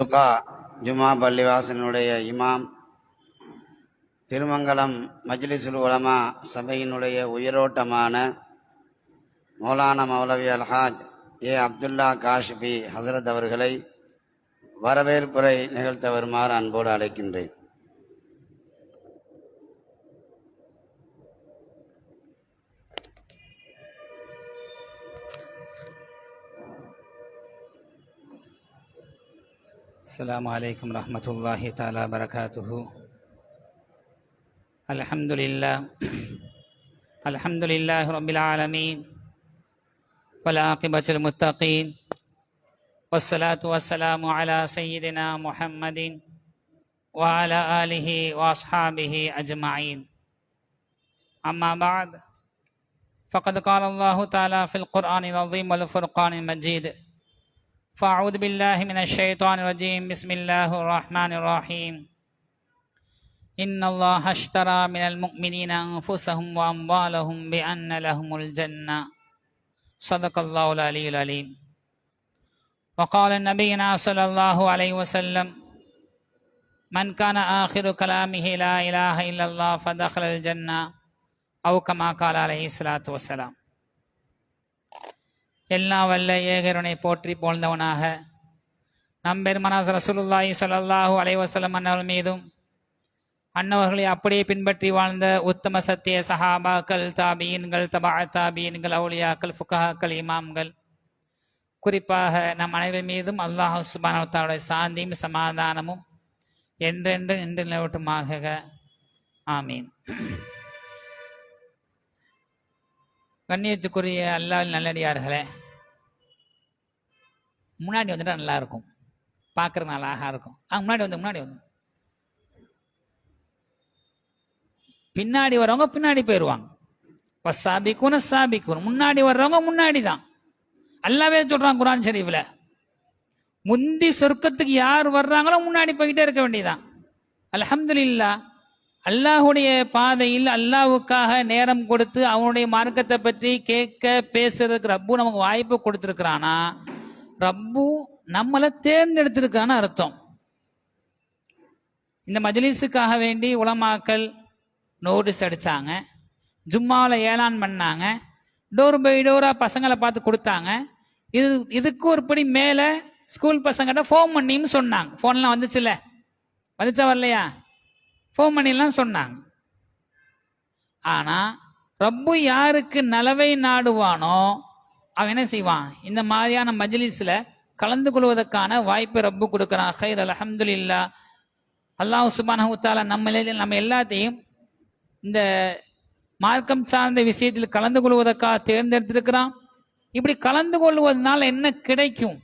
துகா ஜுமா பள்ளிவாசனுடைய இமாம் திருமங்கலம் மஜ்லிசுல் உலமா சபையினுடைய உயிரோட்டமான மௌலான மௌலவி அல்ஹாஜ் ஏ அப்துல்லா காஷிபி ஹசரத் அவர்களை வரவேற்புரை நிகழ்த்த வருமாறு அன்போடு அழைக்கின்றேன். السلام عليكم ورحمة الله تعالى وبركاته. الحمد لله. الحمد لله رب العالمين. والعاقبة المتقين والصلاة والسلام على سيدنا محمد وعلى آله وأصحابه أجمعين. أما بعد فقد قال الله تعالى في القرآن العظيم والفرقان المجيد فأعوذ بالله من الشيطان الرجيم. بسم الله الرحمن الرحيم. إن الله اشترى من المؤمنين أنفسهم وأموالهم بأن لهم الجنة. صدق الله العلي العليم وقال نبينا صلى الله عليه وسلم من كان آخر كلامه لا إله إلا الله فدخل الجنة. أو كما قال عليه الصلاة والسلام. எல்லா வல்ல ஏகருனை போற்றி போழ்ந்தவனாக நம்பெருமனாஸ் ரசூலுல்லாஹி ஸல்லல்லாஹு அலைவசலம் வஸல்லம் அன்னவர்கள் மீதும் அன்னவர்களை அப்படியே பின்பற்றி வாழ்ந்த உத்தம சத்திய சஹாபாக்கள் தாபீன்கள் தபா தாபீன்கள் அவுலியாக்கள் ஃபுகாக்கள் இமாம்கள். குறிப்பாக நம் அனைவர் மீதும் அல்லாஹ் சுபானவத்தாவுடைய சாந்தியும் சமாதானமும் என்றென்று நின்று நிலவட்டுமாக ஆமீன். கண்ணியத்துக்குரிய அல்லாஹ் நல்லடியார்களே முன்னாடி வந்துட்டா நல்லா இருக்கும் நல்லா அழகாக இருக்கும் ஆ முன்னாடி வந்து முன்னாடி வந்து. பின்னாடி வர்றவங்க பின்னாடி போயிடுவாங்க. வசாபிக்குன்னு சாபிக்குன்னு முன்னாடி வர்றவங்க முன்னாடி தான். அல்லாவே சொல்கிறான் குரான் ஷரீஃபில். முந்தி சொர்க்கத்துக்கு யார் வர்றாங்களோ முன்னாடி போய்கிட்டே இருக்க வேண்டியதான் அலமதுல்லா அல்லாஹுடைய பாதையில் அல்லாஹ்வுக்காக நேரம் கொடுத்து அவனுடைய மார்க்கத்தை பற்றி கேட்க பேசுறதுக்கு ரப்பு நமக்கு வாய்ப்பு கொடுத்துருக்கிறானா? ரப்பு நம்மளை தேர்ந்தெடுத்திருக்கான்னு அர்த்தம். இந்த மஜ்லிஸுக்காக வேண்டி உலமாக்கல் நோட்டீஸ் அடித்தாங்க ஜும்மாவில் ஏலான் பண்ணாங்க. டோர் பை டோராக பசங்களை பார்த்து கொடுத்தாங்க. இது இதுக்கு ஒரு படி மேலே ஸ்கூல் பசங்கிட்ட ஃபோன் பண்ணின்னு சொன்னாங்க. ஃபோன்லாம் வந்துச்சுல்ல? வந்துச்சா வரலையா? ஃபோன் பண்ணிலாம் சொன்னாங்க. ஆனால் ரப்பு யாருக்கு நலவை நாடுவானோ அவன் என்ன செய்வான்? இந்த மாதிரியான மஜ்லிஸில் கலந்து கொள்வதற்கான வாய்ப்பை ரப்பு கொடுக்குறான். ஹைர் அல்ஹம்துலில்லா. அல்லாஹ் சுபானஹு தாலா நம்ம நம்ம எல்லாத்தையும் இந்த மார்க்கம் சார்ந்த விஷயத்தில் கலந்து கொள்வதற்காக தேர்ந்தெடுத்திருக்கிறான். இப்படி கலந்து கொள்வதனால என்ன கிடைக்கும்?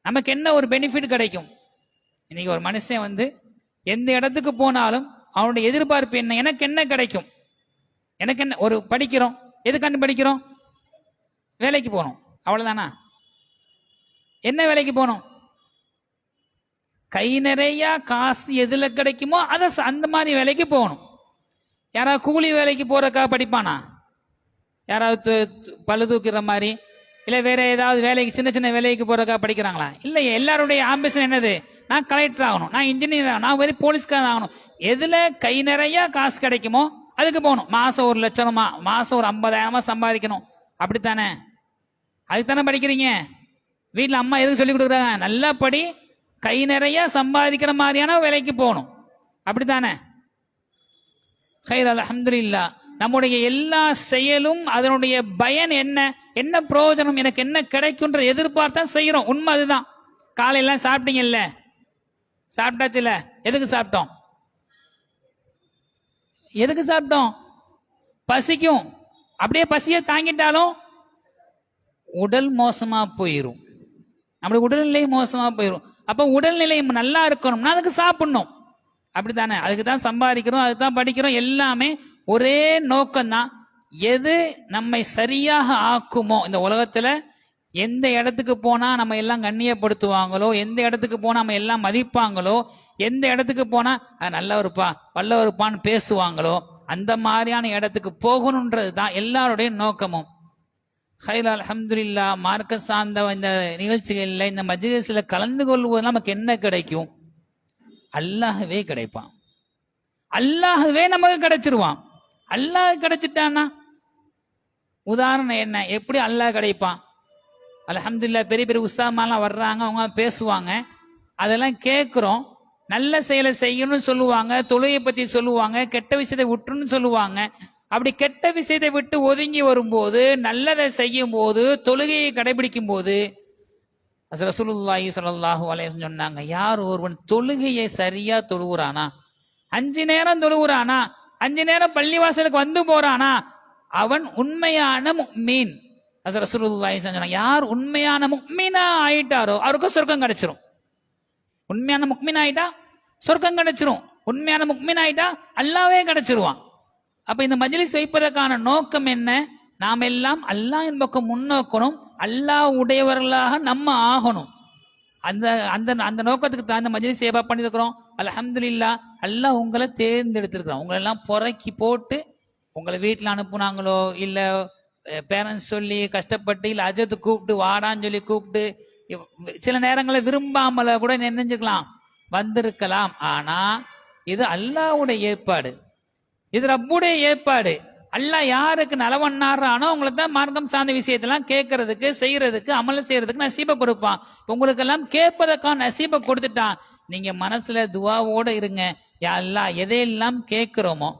நமக்கு என்ன ஒரு பெனிஃபிட் கிடைக்கும்? இன்னைக்கு ஒரு மனுஷன் வந்து எந்த இடத்துக்கு போனாலும் அவனுடைய எதிர்பார்ப்பு என்ன? எனக்கு என்ன கிடைக்கும்? எனக்கு என்ன ஒரு படிக்கிறோம். எதுக்காண்டி படிக்கிறோம்? வேலைக்கு போகணும். அவ்வளோதானா என்ன வேலைக்கு போகணும்? கை நிறையா காசு எதில் கிடைக்குமோ அதை அந்த மாதிரி வேலைக்கு போகணும். யாராவது கூலி வேலைக்கு போகிறக்கா படிப்பானா? யாராவது பழு து- மாதிரி இல்லை வேற ஏதாவது வேலைக்கு சின்ன சின்ன வேலைக்கு போறதுக்காக படிக்கிறாங்களா? இல்லை எல்லாருடைய ஆம்பிஷன் என்னது? நான் கலெக்டர் ஆகணும் நான் இன்ஜினியர் ஆகணும் நான் வெறும் போலீஸ்காரன் ஆகணும். எதுல கை நிறைய காசு கிடைக்குமோ அதுக்கு போகணும். மாசம் ஒரு லட்சமா மாசம் ஒரு ஐம்பதாயிரமா சம்பாதிக்கணும். அப்படித்தானே? அதுக்கு தானே படிக்கிறீங்க? வீட்டில் அம்மா எதுக்கு சொல்லி கொடுக்குறாங்க? நல்லா படி கை நிறைய சம்பாதிக்கிற மாதிரியான வேலைக்கு போகணும். அப்படித்தானே? ஹைர் அலமதுல்லா நம்முடைய எல்லா செயலும் அதனுடைய பயன் என்ன? என்ன பிரயோஜனம்? எனக்கு என்ன கிடைக்குன்ற எதிர்பார்த்தா செய்யறோம் உண்மை அதுதான். காலையெல்லாம் சாப்பிட்டீங்கல்ல? சாப்பிட்டாச்சுல? எதுக்கு சாப்பிட்டோம்? எதுக்கு சாப்பிட்டோம்? பசிக்கும். அப்படியே பசியை தாங்கிட்டாலும் உடல் மோசமா போயிடும் நம்மளுடைய உடல்நிலை மோசமா போயிடும் அப்ப உடல்நிலை நல்லா இருக்கணும்னா அதுக்கு சாப்பிடணும். அப்படித்தானே? அதுக்கு தான் சம்பாதிக்கிறோம் அதுக்கு தான் படிக்கிறோம் எல்லாமே ஒரே நோக்கம்தான் எது நம்மை சரியாக ஆக்குமோ இந்த உலகத்துல எந்த இடத்துக்கு போனா நம்ம எல்லாம் கண்ணியப்படுத்துவாங்களோ எந்த இடத்துக்கு போனா நம்ம எல்லாம் மதிப்பாங்களோ எந்த இடத்துக்கு போனா "அது நல்லவருப்பா வல்லவருப்பான்னு பேசுவாங்களோ அந்த மாதிரியான இடத்துக்கு போகணுன்றது தான் எல்லாருடைய நோக்கமும். ஹைல் அலமதுல்லா மார்க்க சார்ந்த இந்த நிகழ்ச்சிகளில் இந்த மஜ்லிஸில் கலந்து கொள்வது நமக்கு என்ன கிடைக்கும்? அல்லாஹவே கிடைப்பான். அல்லாஹவே நமக்கு கிடைச்சிருவான். அல்லாஹ் கிடைச்சிட்டானா உதாரணம் என்ன? எப்படி அல்லாஹ் கிடைப்பான்? அல்ஹம்துலில்லாஹ் பெரிய பெரிய உஸ்தாமாலாம் வர்றாங்க அவங்க பேசுவாங்க. அதெல்லாம் கேட்குறோம் நல்ல செயலை செய்யணும்னு சொல்லுவாங்க தொழுகை பற்றி சொல்லுவாங்க கெட்ட விஷயத்தை விட்டுன்னு சொல்லுவாங்க. அப்படி கெட்ட விஷயத்தை விட்டு ஒதுங்கி வரும்போது நல்லதை செய்யும் போது தொழுகையை கடைபிடிக்கும் போது ரசூலுல்லாஹி ஸல்லல்லாஹு அலைஹி சொன்னாங்க யார் ஒருவன் தொழுகையை சரியா தொழுகிறானா அஞ்சு நேரம் தொழுகிறானா அஞ்சு நேரம் பள்ளிவாசலுக்கு வந்து போறானா அவன் உண்மையான முக்மீன். அது ரசூலுல்லாஹி சொன்னாங்க யார் உண்மையான முக்மீனா ஆயிட்டாரோ அவருக்கு சொர்க்கம் கிடைச்சிரும். உண்மையான முக்மீன் ஆயிட்டா? சொர்க்கம் கிடைச்சிரும். உண்மையான முக்மீன் ஆயிட்டா? அல்லாவே கிடைச்சிருவான். அப்ப இந்த மஜ்லிஸ் வைப்பதற்கான நோக்கம் என்ன? நாம் எல்லாம் அல்லாஹ்வின் பக்கம் முன்னோக்கணும் அல்லாஹ் உடையவர்களாக நம்ம ஆகணும். அந்த அந்த அந்த நோக்கத்துக்கு தான் இந்த மஜ்லிஸ் சேவா பண்ணியிருக்கிறோம் அலஹம்துல்லா எல்லாம் உங்களை தேர்ந்தெடுத்திருக்கிறோம் உங்களை எல்லாம் புறக்கி போட்டு உங்களை வீட்டில் அனுப்புனாங்களோ இல்லை பேரண்ட்ஸ் சொல்லி கஷ்டப்பட்டு இல்லை அஜத்து கூப்பிட்டு வாடான்னு சொல்லி கூப்பிட்டு சில நேரங்களில் விரும்பாமல கூட நினைஞ்சுக்கலாம் வந்திருக்கலாம். ஆனால் இது அல்லாவுடைய ஏற்பாடு. இது ரப்புடைய ஏற்பாடு. அல்ல யாருக்கு நலவண்ணாரானோ அவங்களை தான் மார்க்கம் சார்ந்த விஷயத்தெல்லாம் கேட்கறதுக்கு செய்யறதுக்கு அமல் செய்யறதுக்கு நசீபை கொடுப்பான். உங்களுக்கு எல்லாம் கேட்பதற்கான நசீபை கொடுத்துட்டான். நீங்க மனசுல துவாவோட இருங்க. யா எதையெல்லாம் கேட்கிறோமோ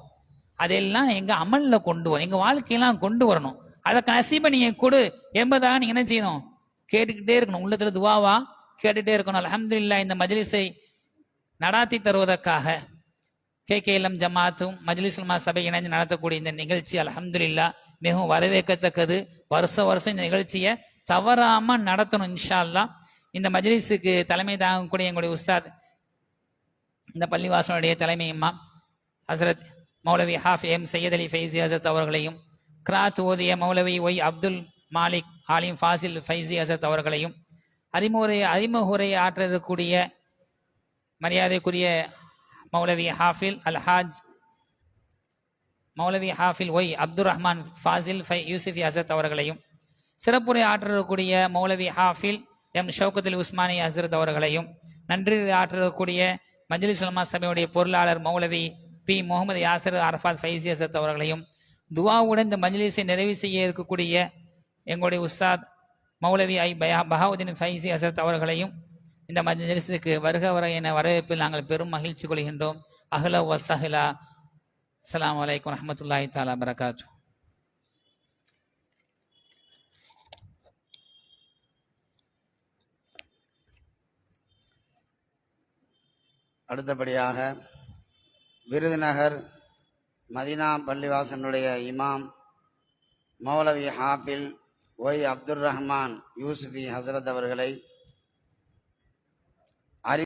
அதெல்லாம் எங்க அமல்ல கொண்டு வரும் எங்க வாழ்க்கையெல்லாம் கொண்டு வரணும். அதற்கு நசீபை நீங்க கொடு. என்பதாக நீங்க என்ன செய்யணும்? கேட்டுக்கிட்டே இருக்கணும். உள்ளத்துல துவாவா? கேட்டுட்டே இருக்கணும். அலமதுல்லா இந்த மஜ்லிஸை நடாத்தி தருவதற்காக. கே கே எல்எம் ஜமாத்தும் மஜ்லிசுல்மா சபை இணைந்து நடத்தக்கூடிய இந்த நிகழ்ச்சி அலமதுல்லா மிகவும் வரவேற்கத்தக்கது. வருஷ வருஷம் இந்த நிகழ்ச்சியை தவறாம நடத்தணும் இன்ஷா அல்லாஹ் இந்த மஜ்லிஸுக்கு தலைமை தாங்கக்கூடிய எங்களுடைய உஸ்தாத் இந்த பள்ளிவாசனுடைய தலைமை இமாம் ஹசரத் மௌலவி ஹாஃப் எம் சையத் அலி ஃபைசி ஹசரத் அவர்களையும் கிராத் ஓதிய மௌலவி ஒய் அப்துல் மாலிக் ஆலிம் ஃபாசில் ஃபைசி ஹசரத் அவர்களையும் அறிமுறை அறிமுகுரை ஆற்றக்கூடிய மரியாதைக்குரிய மௌலவி ஹாஃபில் அல் ஹாஜ் மௌலவி ஹாஃபில் ஒய் அப்துல் ரஹ்மான் ஃபாசில் ஃபை யூசுஃபி ஹசரத் அவர்களையும் சிறப்புரை ஆற்றக்கூடிய மௌலவி ஹாஃபில் எம் ஷவுகத்துல் உஸ்மானி ஹசரத் அவர்களையும் நன்றி ஆற்றக்கூடிய மஜ்லிஸ் உலமா சபையுடைய பொருளாளர் மௌலவி பி. முகமது யாசர் அரஃபாத் ஃபைசி ஹசரத் அவர்களையும் துவாவுடன் இந்த மஜ்லிஸை நிறைவு செய்ய இருக்கக்கூடிய எங்களுடைய உஸ்தாத் மௌலவி ஐ பயா பஹாவுதீன் ஃபைசி ஹசரத் அவர்களையும் இந்த மஜ்லிஸுக்கு வருக வர என வரவேற்பில் நாங்கள் பெரும் மகிழ்ச்சி கொள்கின்றோம். அஹ்ல வசஹிலா அஸ்லாம் வலைக்கம் ரஹமத்துல்லாஹி தாலா பரகாத்து அடுத்தபடியாக விருதுநகர் மதினா பள்ளிவாசனுடைய இமாம் மௌலவி ஹாஃபில் ஒய் அப்துல் ரஹ்மான் யூசுஃபி ஹசரத் அவர்களை